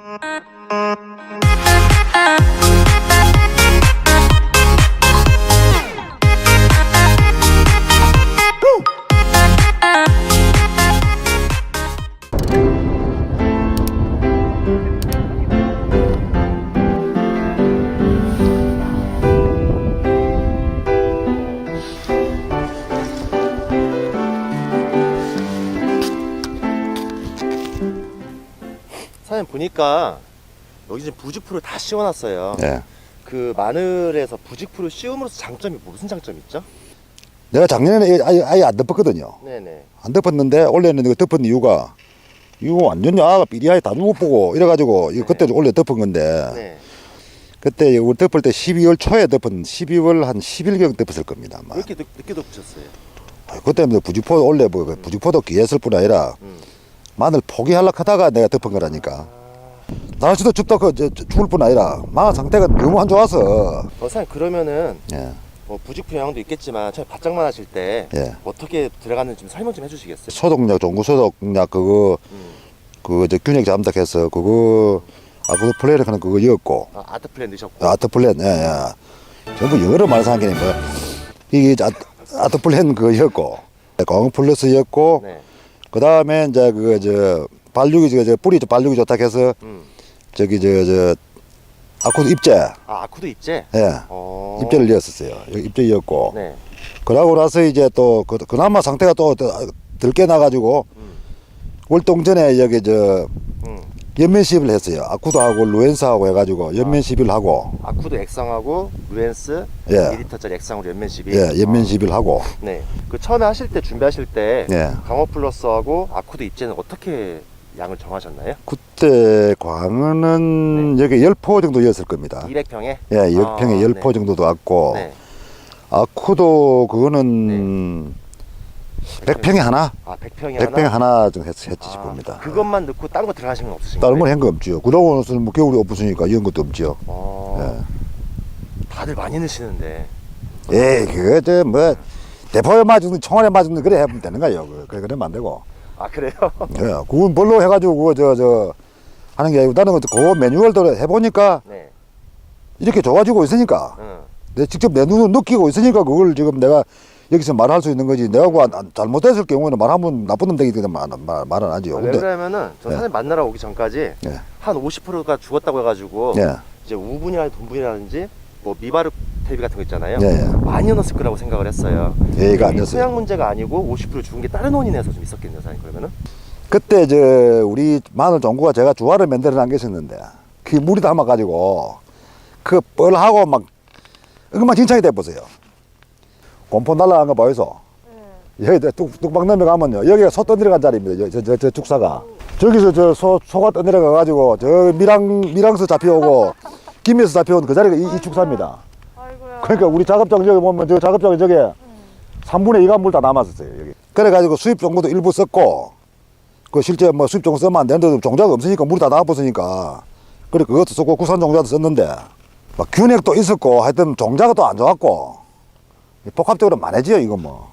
사 보니까 여기 지금 부직풀을 다 씌워놨어요. 예. 그 마늘에서 부직풀을 씌움으로써 장점이 무슨 장점이 있죠? 내가 작년에 아예, 아예 안 덮었거든요. 네네. 안 덮었는데 올해는 이거 덮은 이유가 이거 완전 야가 삐리하게 다 누워 보고 이래가지고 이거 그때 올해 덮은 건데 네. 그때 우리 덮을 때 12월 초에 덮은 12월 한 10일경 덮었을 겁니다. 아마. 왜 이렇게 늦, 늦게 덮으셨어요? 아, 그때 뭐 부직포 원래 뭐 부직포도 귀했을 뿐 아니라 음. 마늘 포기하려고 하다가 내가 덮은 거라니까. 날씨도 춥다 그 추울 뿐 아니라 마 상태가 너무 안 좋아서 어, 사장님 그러면은 예. 뭐 부직풀 영향도 있겠지만 처음에 바짝만 하실 때 예. 어떻게 들어가는지 좀 설명 좀 해주시겠어요? 소독약 종구 소독약 그거 음. 그저 균형 잠tak해서 그거 아그 플레이를 하는 그거 이었고 아, 아트 플랜 넣으셨고 아트 플랜 예, 예. 전부 영어로 말해서 한게 뭐 이게 아, 아트 플랜 그거였고 공플러스였고 네. 그 다음에 이제 그저 발육이 저, 저 뿌리 저 발육이 좋다 해서 음. 저기 저 저 아쿠 입제 아 아쿠도 입제? 예 어. 입제를 이었었어요 입제이었고 네. 그러고 나서 이제 또 그, 그나마 상태가 또 들게 나가지고 음. 월동 전에 여기 저 음. 연면 시입을 했어요 아쿠도 하고 루엔스하고 해가지고 연면 시입을 하고 아쿠도 액상하고 루엔스 예. 2리터짜리 액상으로 연면 시비. 예 연면 어. 시입을 하고 네. 그 처음에 하실 때 준비하실 때 예. 강호 플러스하고 아쿠도 입제는 어떻게 양을 정하셨나요? 그때 광어는 여기 열 포 정도였을 겁니다 200평에? 예 아, 열 네. 포 정도도 왔고 네. 아쿠도 그거는 백 100평에 하나 아 100평에 100평에 하나? 하나 좀 했, 했지 아, 싶습니다 그것만 넣고 다른 거 들어가신 건 없으신 다른? 건 한 거 없지요 그러고는 뭐 겨울이 없으니까 이런 것도 없지요 어, 예. 다들 많이 넣으시는데 에이 그거 저뭐 대포에 맞은 총알에 맞은 거 그래 하면 되는 거예요 그- 그래 그러면 안 되고 아 그래요? 예 그건 뭘로 해가지고 그거 저 저 하는 게 아니고 나는 그 매뉴얼대로 해보니까 네. 이렇게 좋아지고 있으니까 응. 내 직접 내 눈으로 느끼고 있으니까 그걸 지금 내가 여기서 말할 수 있는 거지 내가 안- 안- 잘못했을 경우에는 말하면 나쁜 놈 되기 때문에 말, 말, 말은 하지요 아, 왜 근데 그러냐면은 저 예. 사장님 만나러 오기 전까지 예. 한 50%가 죽었다고 해가지고 예. 이제 우분이라든지 돈분이라든지 뭐 미바르 테이프 같은 거 있잖아요. 예, 예. 많이 넣었을 거라고 생각을 했어요. 예의가 이 아니었어요 소양 문제가 아니고 50% 죽은 게 다른 원인에서 좀 있었겠네요, 사장님 그러면은. 그때 저 우리 마늘 종구가 제가 주화를 만들어 난게 있었는데 그 물이 담아가지고 그 뻘하고 막 엉망진창이 돼 보세요 곰포 날라간 거 보여서 여기 뚝, 뚝방 넘어가면요 여기가 소 떠내려간 자리입니다 저, 저, 저 축사가 저기서 저 소, 소가 떠내려가 가지고 저 미랑 미랑서 잡혀오고 김에서 잡혀온 그 자리가 이, 이 축사입니다. 아이고야. 그러니까 우리 작업장 저기 보면 저 작업장에 저게 3분의 2가 물 다 남았었어요 여기. 그래가지고 수입 정보도 일부 썼고 그 실제 뭐 수입 정보 쓰면 안 되는데 종자가 없으니까 물이 다 나와버으니까. 그래 그것도 썼고 국산 종자도 썼는데 막 균액도 있었고 하여튼 종자가 또 안 좋았고. 복합적으로 많아지요 이거 뭐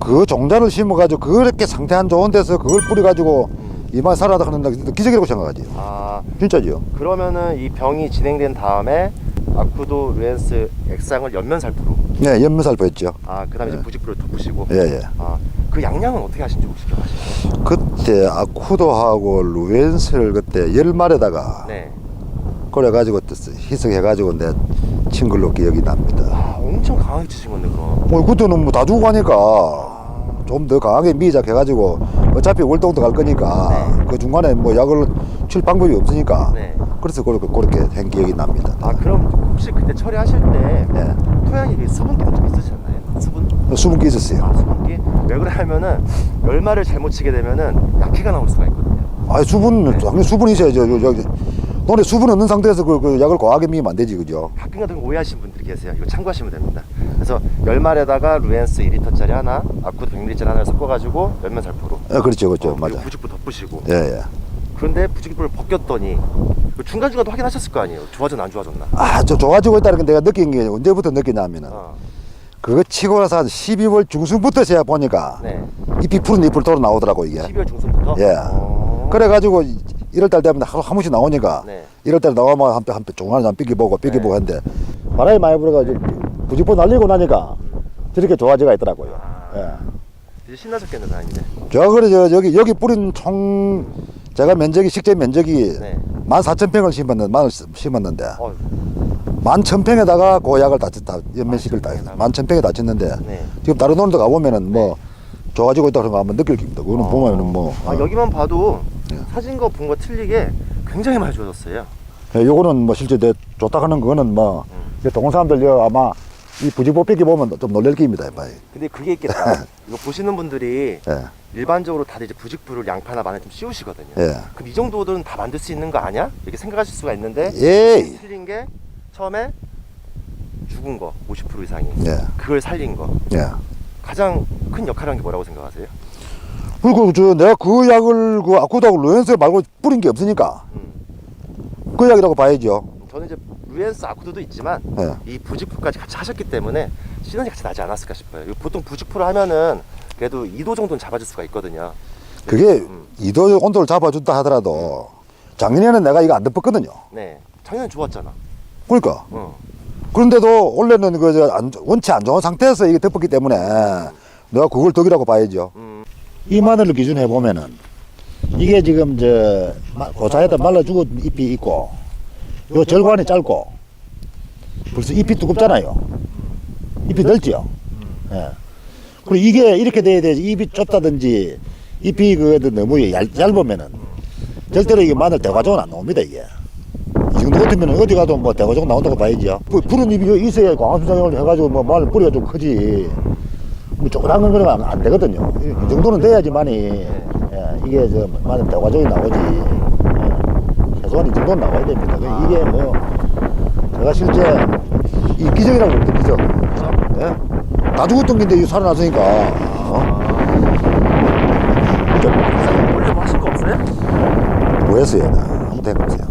그 종자를 심어가지고 그렇게 상태 안 좋은 데서 그걸 뿌려가지고 이만 살아다 하는 기적이라고 생각하지 아 진짜지요 그러면은 이 병이 진행된 다음에 아쿠도 루엔스 액상을 연면 살포로. 네 연면살포 했죠 아 그다음에 이제 예. 부직포를 덮으시고. 예 예 아 그 양량은 어떻게 하신지 혹시 기억하시나요? 그때 아쿠도하고 루엔스를 그때 열 마리다가 네. 그래가지고 또 희석해 가지고 내 친구로 기억이 납니다. 아 엄청 강하게 치신 건데 그럼. 뭐 그때는 뭐다 주고 가니까 좀 더 강하게 미작해가지고 어차피 월동도 갈 거니까 네. 그 중간에 뭐 약을 칠 방법이 없으니까 네. 그래서 그렇게 그렇게 한 기억이 납니다. 아 그럼 혹시 그때 처리하실 때 예. 토양이 수분기가 좀 있으셨나요? 수분? 수분기 있었어요. 아 수분기? 왜 그러냐면은 열마를 잘못 치게 되면은 약해가 나올 수가 있거든요. 아 수분 당연히 수분이 있어야죠. 저, 저, 너네 수분 없는 상태에서 그, 그 약을 과하게 미면 안 되지 그죠? 가끔 같은 거 오해하시는 분들이 계세요. 이거 참고하시면 됩니다. 그래서 열말에다가 루엔스 2리터짜리 하나, 아쿠도 100ml짜리 하나를 섞어가지고 열면 살포로. 예, 그렇죠, 그렇죠, 맞아. 부직포 덮으시고. 예, 예. 그런데 부직포를 벗겼더니 그 중간중간도 확인하셨을 거 아니에요. 좋아졌나 안 좋아졌나. 아, 저 좋아지고 있다는 건 내가 느낀 게 언제부터 느끼냐면은 어, 그거 치고 나서 한 12월 중순부터 제가 보니까 네. 잎이 푸른 잎을 돌아 나오더라고 이게. 12월 중순부터. 예. 어, 그래가지고 1월달 되면 하루 한 번씩 나오니까 네. 1월달 나오면 한pe 한pe 종아리 한 삐기 보고 삐기 보고 네. 했는데 바람이 많이 불어가지고 부직포 날리고 나니까 저렇게 좋아지가 있더라고요. 아. 예. 이제 신나셨겠네 다행이네. 저 그래 저 여기 여기 뿌린 총 제가 면적이 식재 면적이 네. 만 사천 평을 심었는데 만 심었는데 어, 만 천 평에다가 고약을 다, 다 연면식을 다 천평에다가. 만 천 평에 다 쳤는데 네. 지금 다른 논도 가보면은 뭐 좋아지고 있다 그런 거 한번 느낄 겁니다. 그거는 보면은 뭐 아 어. 여기만 봐도 네. 사진 거 본 거 틀리게 굉장히 많이 좋아졌어요. 예, 요거는 뭐 실제 내 좋다 하는 거는 뭐 음. 이게 동원 사람들 여 아마 이 부지보 뺏기 보면 좀 놀랄 게입니다. 봐요. 근데 그게 있겠다. 이거 보시는 분들이 예. 일반적으로 다들 이제 부직부를 양파나 마늘 좀 씌우시거든요. 예. 그럼 이 정도는 다 만들 수 있는 거 아니야? 이렇게 생각하실 수가 있는데 예. 틀린 게 처음에 죽은 거 50% 이상이 예. 그걸 살린 거 예. 가장 큰 역할을 한게 뭐라고 생각하세요? 그리고 저 내가 그 약을 그 아쿠다고 루엔스 말고 뿌린 게 없으니까 음. 그 약이라고 봐야죠. 저는 이제 루엔스 아쿠드도 있지만 예. 이 부직포까지 같이 하셨기 때문에 시너지 같이 나지 않았을까 싶어요. 보통 부직포를 하면은 그래도 2도 정도는 잡아줄 수가 있거든요. 그게 음. 이도 온도를 잡아준다 하더라도 작년에는 내가 이거 안 덮었거든요. 네, 작년에 좋았잖아. 그러니까 어. 그런데도 원래는 그저 안, 원체 안 좋은 상태에서 이게 덮었기 때문에 내가 그걸 덕이라고 봐야죠. 음, 이 마늘을 기준해 보면은 이게 지금 저 마- 고사에다 말라 죽은 잎이 있고 요 절관이 짧고 벌써 잎이 두껍잖아요. 잎이 넓지요. 예. 그리고 이게 이렇게 돼야 되지 잎이 좁다든지 잎이 그 너무 얇, 얇으면은 절대로 이게 마늘 대과종은 안 나옵니다 이게. 이 정도 같으면 어디 가도 뭐 대과종 나온다고 봐야죠. 그 푸른 잎이 있어야 광합수작용을 해가지고 뭐 마늘 뿌리가 좀 크지. 뭐 조그만 건 그러면 안, 안 되거든요. 이, 이 정도는 돼야지만이 예, 이게 저 마늘 대과종이 나오지. 예, 최소한 이 정도는 나와야 됩니다. 그 이게 뭐 제가 실제 이 기적이라고 봅니다 기적. 예? 다 죽었던 건데 이 살아났으니까. 어? 좀 원래 뭐 하신 거 없어요? 뭐 했어요? 나 아무 데가 없어요.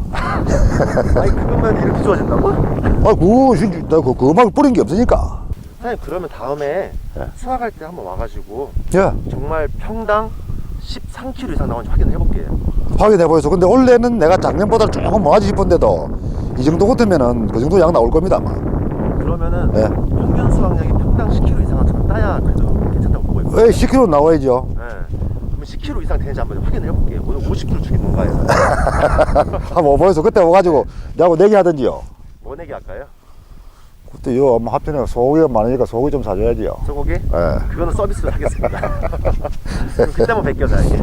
아니 그것만 이렇게 좋아진다고? 아, 그거 실제 나 그 그 음악을 뿌린 게 없으니까. 사장님 그러면 다음에 예. 수확할 때 한번 와가지고 예. 정말 평당 13kg 이상 나오는지 확인을 해볼게요. 확인해 보여서 근데 원래는 내가 작년보다 조금 모아지 싶은데도 이 정도 같으면은 그 정도 양 나올 겁니다 아마 그러면은 예. 평균 수확량이 평당 10kg 이상은 저는 따야 그래도 괜찮다고 보고 있거든요. 왜 10kg 나와야죠 네. 그러면 10kg 이상 되는지 한번 확인을 해볼게요. 오늘 50kg 주긴 뭔가요? 한번 보여서 그때 와가지고 내하고 내기 하든지요 뭐 내기 할까요? 그때 요 아마 합천에 소고기가 많으니까 소고기 좀 사줘야지요 소고기? 예, 그거는 서비스로 하겠습니다. 그럼 그때 한번 뵙겠다. 예.